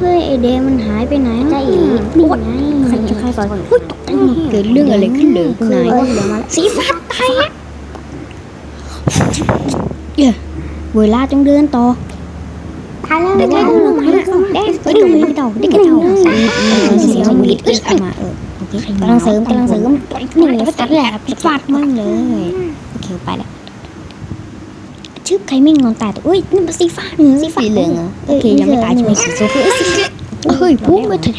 เฮ้ยไอเดงมันหายไปไหนใจอีนี่ไงใครจะใครก่อนเฮ้ยตกใจหมดเกิดเรื่องอะไรขึ้นเลยคุณนายเออเดี๋ยวมาสีฟ้าตายแล้วเอ้ยเวลาจงเดินต่อตายแล้วเด็กแล้เล่วนลงมาแล้วเด็กเด็กกระเต่าเด็กกระเต่าเสียงวีดเอ้ยมาเออโอเคกำลังเสริมกำลังเสริมนี่เลยก็ตัดแหละฟาดมั่งเลยโอเคไปแล้ว ชื่อใครไม่งอนตายตัวอุ้ยนี่มันสีฟ้าเหนือสีฟ้าสีเหลืองเหรอโอเคยังไม่ตายใช่ไหมสีโซคือเฮ้ยพุ่งไปที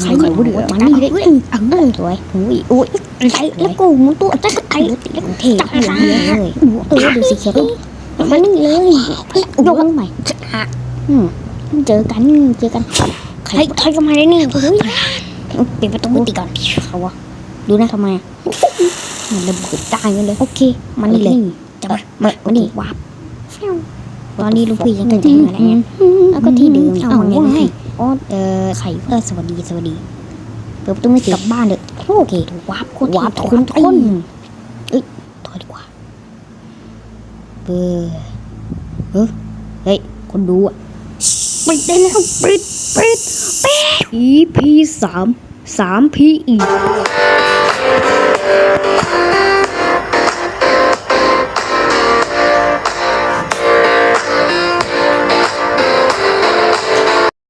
ใครใครวะเดือมันนี่เลยเออสวยอุ้ยอุ้ยไอ้แล้วกูมันตัวจักรไอ้แล้วกูเทจับเลยเออดูสีเขียวมันนี่เลยยกใหม่อืมเจอกันเจอกันใครใครก็มาได้นี่เฮ้ยปิดประตูตีก่อนเขาวะดูนะทำไมมันระเบิดตายเลยโอเคมันนี่เลยจับมามันนี่วับ ตอนนี้ลูกพี่ยังจะถึงอะไรเงี้ยแล้วก็ที่เดิมเอาไงไงอ๋อเออไข่เออสวัสดีสวัสดีเปิดประตูไม่กลับบ้านเลยโอเคถูกวาร์ปโคตรวาร์ปคุณคนเอ้ยถอยดีกว่าเออเออเฮ้ยคนดูอะปิดได้แล้วปิดปิดปิด EP สามสาม PE